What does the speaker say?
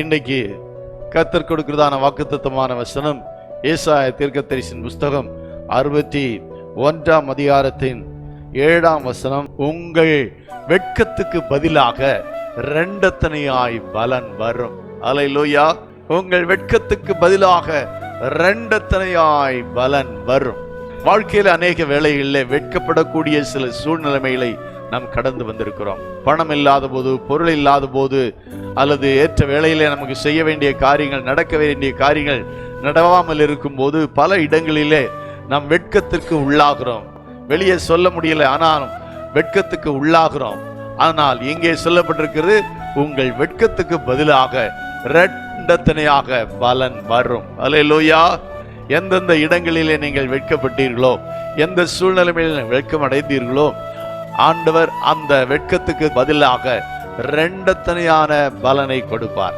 இன்னைக்கு கத்தர் கொடுக்கிறதான வாக்குத்தத்தமான வசனம் ஏசாய தீர்க்கத்தரிசின் புஸ்தகம் அறுபத்தி ஒன்றாம் அதிகாரத்தின் ஏழாம் வசனம் உங்கள் வெட்கத்துக்கு பதிலாக ரெண்டத்தனையாய் பலன் வரும். அலை லோயா உங்கள் வெட்கத்துக்கு பதிலாக ரெண்டத்தனையாய் பலன் வரும். வாழ்க்கையில அநேக வேளைகளில் வெட்கப்படக்கூடிய சில சூழ்நிலைமைகளை நாம் கடந்து வந்திருக்கிறோம். பணம் இல்லாத போது பொருள் இல்லாத போது அல்லது ஏற்ற வேளையிலே நமக்கு செய்ய வேண்டிய காரியங்கள் நடக்க வேண்டிய காரியங்கள் நடவாமல் இருக்கும்போது பல இடங்களிலே நாம் வெட்கத்திற்கு உள்ளாகிறோம். வெளியே சொல்ல முடியல ஆனாலும் வெட்கத்துக்கு உள்ளாகிறோம். ஆனால் இங்கே சொல்லப்பட்டிருக்கிறது உங்கள் வெட்கத்துக்கு பதிலாக ரெண்டத்தனையாக பலன் வரும். அல்லேலூயா! எந்தெந்த இடங்களிலே நீங்கள் வெட்கப்பட்டீர்களோ எந்த சூழ்நிலையில் வெட்கம் அடைந்தீர்களோ ஆண்டவர் அந்த வெட்கத்துக்கு பதிலாக ரெண்டத்தனையான பலனை கொடுப்பார்.